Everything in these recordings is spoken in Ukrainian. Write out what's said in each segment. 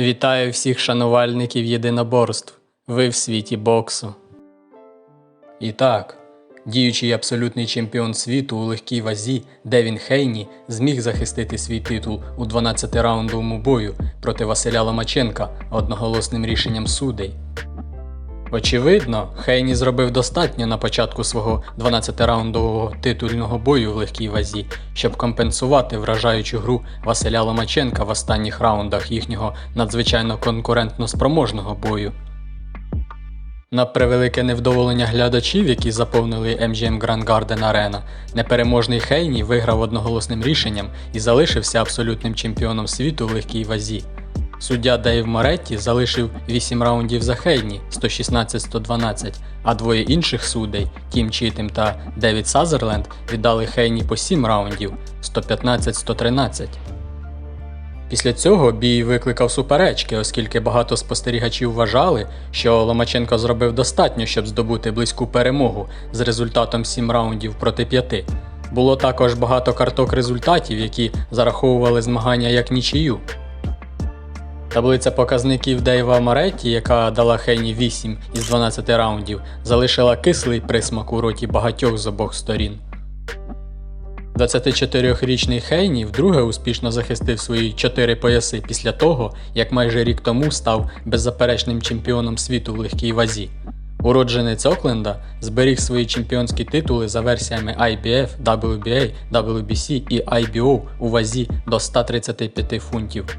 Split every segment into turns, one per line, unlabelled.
Вітаю всіх шанувальників єдиноборств. Ви в світі боксу. І так, діючий абсолютний чемпіон світу у легкій вазі Девін Хейні зміг захистити свій титул у 12-раундовому бою проти Василя Ломаченка одноголосним рішенням судей. Очевидно, Хейні зробив достатньо на початку свого 12-раундового титульного бою в легкій вазі, щоб компенсувати вражаючу гру Василя Ломаченка в останніх раундах їхнього надзвичайно конкурентно спроможного бою. На превелике невдоволення глядачів, які заповнили MGM Grand Garden Arena, непереможний Хейні виграв одноголосним рішенням і залишився абсолютним чемпіоном світу в легкій вазі. Суддя Дейв Моретті залишив 8 раундів за Хейні 116-112, а двоє інших судей Тім Чітем та Девід Сазерленд віддали Хейні по 7 раундів 115-113. Після цього бій викликав суперечки, оскільки багато спостерігачів вважали, що Ломаченко зробив достатньо, щоб здобути близьку перемогу з результатом 7 раундів проти 5. Було також багато карток результатів, які зараховували змагання як нічию. Таблиця показників Дейва Моретті, яка дала Хейні 8 із 12 раундів, залишила кислий присмак у роті багатьох з обох сторін. 24-річний Хейні вдруге успішно захистив свої чотири пояси після того, як майже рік тому став беззаперечним чемпіоном світу в легкій вазі. Уродженець Окленда зберіг свої чемпіонські титули за версіями IBF, WBA, WBC і IBO у вазі до 135 фунтів.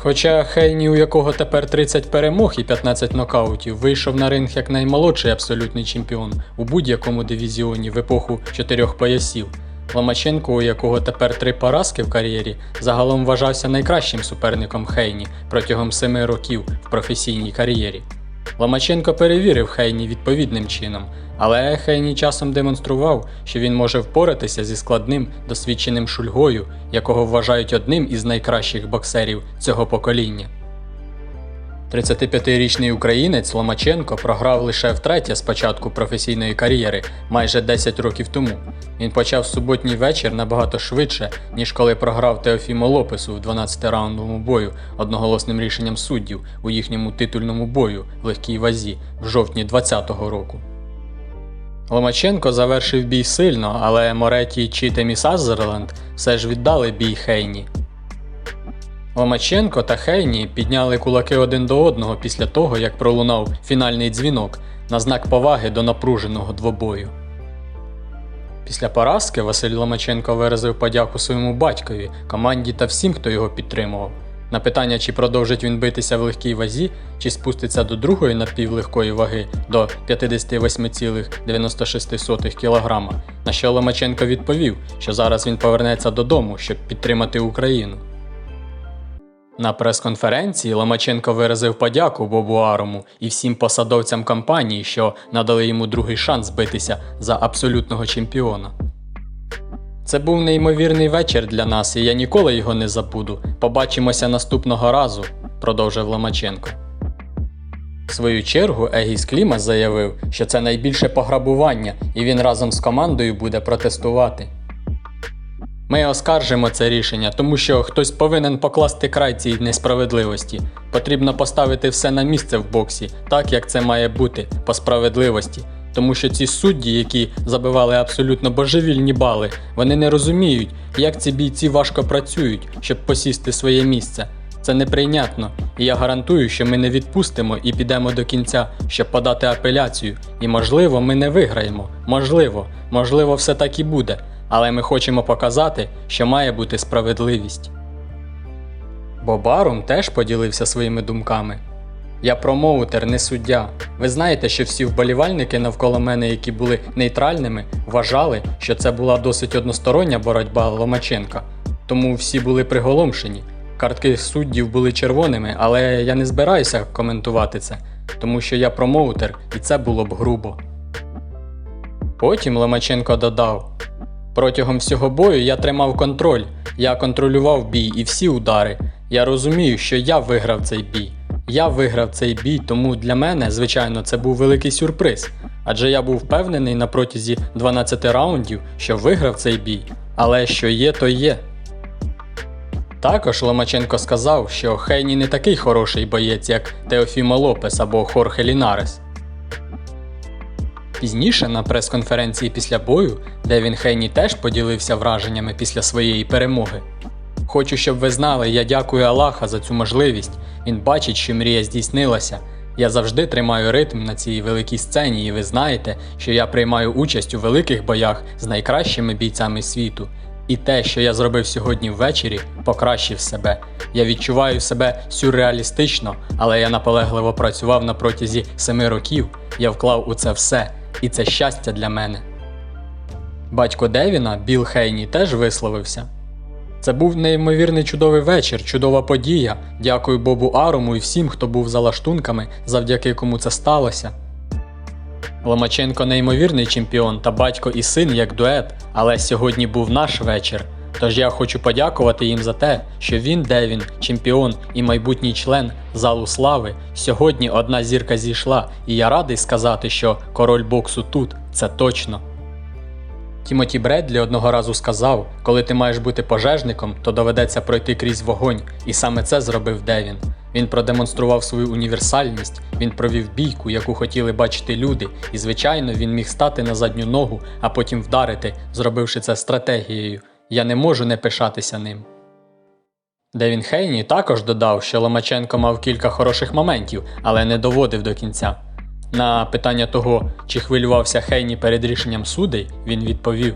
Хоча Хейні, у якого тепер 30 перемог і 15 нокаутів, вийшов на ринг як наймолодший абсолютний чемпіон у будь-якому дивізіоні в епоху чотирьох поясів. Ломаченко, у якого тепер три поразки в кар'єрі, загалом вважався найкращим суперником Хейні протягом семи років в професійній кар'єрі. Ломаченко перевірив Хейні відповідним чином, але Хейні часом демонстрував, що він може впоратися зі складним досвідченим шульгою, якого вважають одним із найкращих боксерів цього покоління. 35-річний українець Ломаченко програв лише втретє з початку професійної кар'єри майже 10 років тому. Він почав суботній вечір набагато швидше, ніж коли програв Теофіму Лопесу в 12-раундовому бою одноголосним рішенням суддів у їхньому титульному бою в легкій вазі в жовтні 2020 року. Ломаченко завершив бій сильно, але Мореті, Чітем і Сазерленд все ж віддали бій Хейні. Ломаченко та Хейні підняли кулаки один до одного після того, як пролунав фінальний дзвінок на знак поваги до напруженого двобою. Після поразки Василь Ломаченко виразив подяку своєму батькові, команді та всім, хто його підтримував. На питання, чи продовжить він битися в легкій вазі, чи спуститься до другої напівлегкої ваги до 58,96 кг, на що Ломаченко відповів, що зараз він повернеться додому, щоб підтримати Україну. На прес-конференції Ломаченко виразив подяку Бобу Арому і всім посадовцям компанії, що надали йому другий шанс битися за абсолютного чемпіона. Це був неймовірний вечір для нас, і я ніколи його не забуду. Побачимося наступного разу, продовжив Ломаченко. В свою чергу Егіс Клімас заявив, що це найбільше пограбування, і він разом з командою буде протестувати. Ми оскаржимо це рішення, тому що хтось повинен покласти край цій несправедливості. Потрібно поставити все на місце в боксі, так як це має бути, по справедливості. Тому що ці судді, які забивали абсолютно божевільні бали, вони не розуміють, як ці бійці важко працюють, щоб посісти своє місце. Це неприйнятно, і я гарантую, що ми не відпустимо і підемо до кінця, щоб подати апеляцію. І можливо, ми не виграємо. Можливо, можливо, все так і буде. Але ми хочемо показати, що має бути справедливість. Бобарум теж поділився своїми думками. Я промоутер, не суддя. Ви знаєте, що всі вболівальники навколо мене, які були нейтральними, вважали, що це була досить одностороння боротьба Ломаченка. Тому всі були приголомшені. Картки суддів були червоними, але я не збираюся коментувати це, тому що я промоутер і це було б грубо. Потім Ломаченко додав: Протягом всього бою я тримав контроль, я контролював бій і всі удари. Я розумію, що я виграв цей бій. Я виграв цей бій, тому для мене, звичайно, це був великий сюрприз. Адже я був впевнений на протязі 12 раундів, що виграв цей бій. Але що є, то є. Також Ломаченко сказав, що Хейні не такий хороший боєць, як Теофімо Лопес або Хорхе Лінарес. Пізніше на прес-конференції після бою Девін Хейні теж поділився враженнями після своєї перемоги. Хочу, щоб ви знали, я дякую Аллаха за цю можливість. Він бачить, що мрія здійснилася. Я завжди тримаю ритм на цій великій сцені, і ви знаєте, що я приймаю участь у великих боях з найкращими бійцями світу. І те, що я зробив сьогодні ввечері, покращив себе. Я відчуваю себе сюрреалістично, але я наполегливо працював на протязі семи років. Я вклав у це все, і це щастя для мене. Батько Девіна, Біл Хейні, теж висловився. Це був неймовірний чудовий вечір, чудова подія. Дякую Бобу Арому і всім, хто був за лаштунками, завдяки кому це сталося. Ломаченко неймовірний чемпіон та батько і син як дует, але сьогодні був наш вечір. Тож я хочу подякувати їм за те, що він, Девін, чемпіон і майбутній член залу слави. Сьогодні одна зірка зійшла, і я радий сказати, що король боксу тут це точно. Тімоті Бредлі одного разу сказав: коли ти маєш бути пожежником, то доведеться пройти крізь вогонь, і саме це зробив Девін. Він продемонстрував свою універсальність, він провів бійку, яку хотіли бачити люди, і, звичайно, він міг стати на задню ногу, а потім вдарити, зробивши це стратегією. Я не можу не пишатися ним. Девін Хейні також додав, що Ломаченко мав кілька хороших моментів, але не доводив до кінця. На питання того, чи хвилювався Хейні перед рішенням судей, він відповів: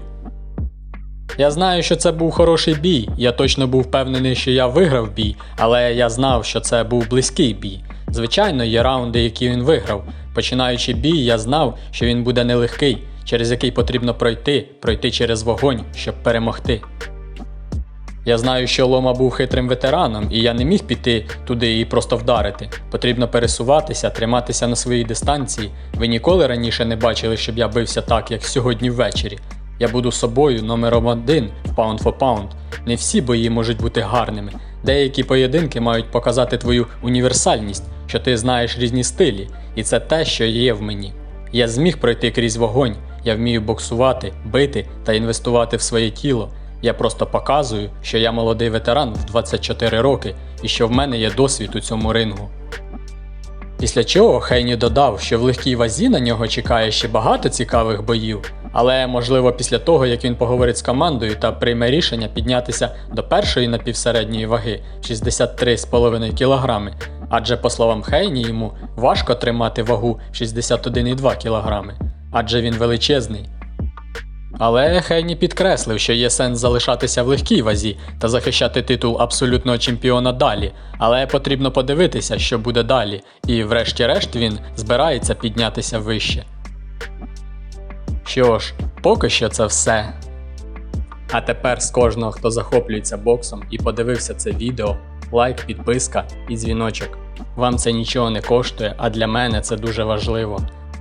Я знаю, що це був хороший бій. Я точно був впевнений, що я виграв бій, але я знав, що це був близький бій. Звичайно, є раунди, які він виграв. Починаючи бій, я знав, що він буде нелегкий, через який потрібно пройти, пройти через вогонь, щоб перемогти. Я знаю, що Лома був хитрим ветераном, і я не міг піти туди і просто вдарити. Потрібно пересуватися, триматися на своїй дистанції. Ви ніколи раніше не бачили, щоб я бився так, як сьогодні ввечері. Я буду собою номером один Pound for Pound. Не всі бої можуть бути гарними. Деякі поєдинки мають показати твою універсальність, що ти знаєш різні стилі, і це те, що є в мені. Я зміг пройти крізь вогонь, я вмію боксувати, бити та інвестувати в своє тіло. Я просто показую, що я молодий ветеран в 24 роки і що в мене є досвід у цьому рингу. Після чого Хейні додав, що в легкій вазі на нього чекає ще багато цікавих боїв, але можливо після того, як він поговорить з командою та прийме рішення піднятися до першої напівсередньої ваги 63,5 кг, адже, по словам Хейні, йому важко тримати вагу 61,2 кг, адже він величезний. Але Хейні підкреслив, що є сенс залишатися в легкій вазі та захищати титул абсолютного чемпіона далі, але потрібно подивитися, що буде далі, і врешті-решт він збирається піднятися вище. Що ж, поки що це все. А тепер з кожного, хто захоплюється боксом і подивився це відео, лайк, підписка і дзвіночок. Вам це нічого не коштує, а для мене це дуже важливо.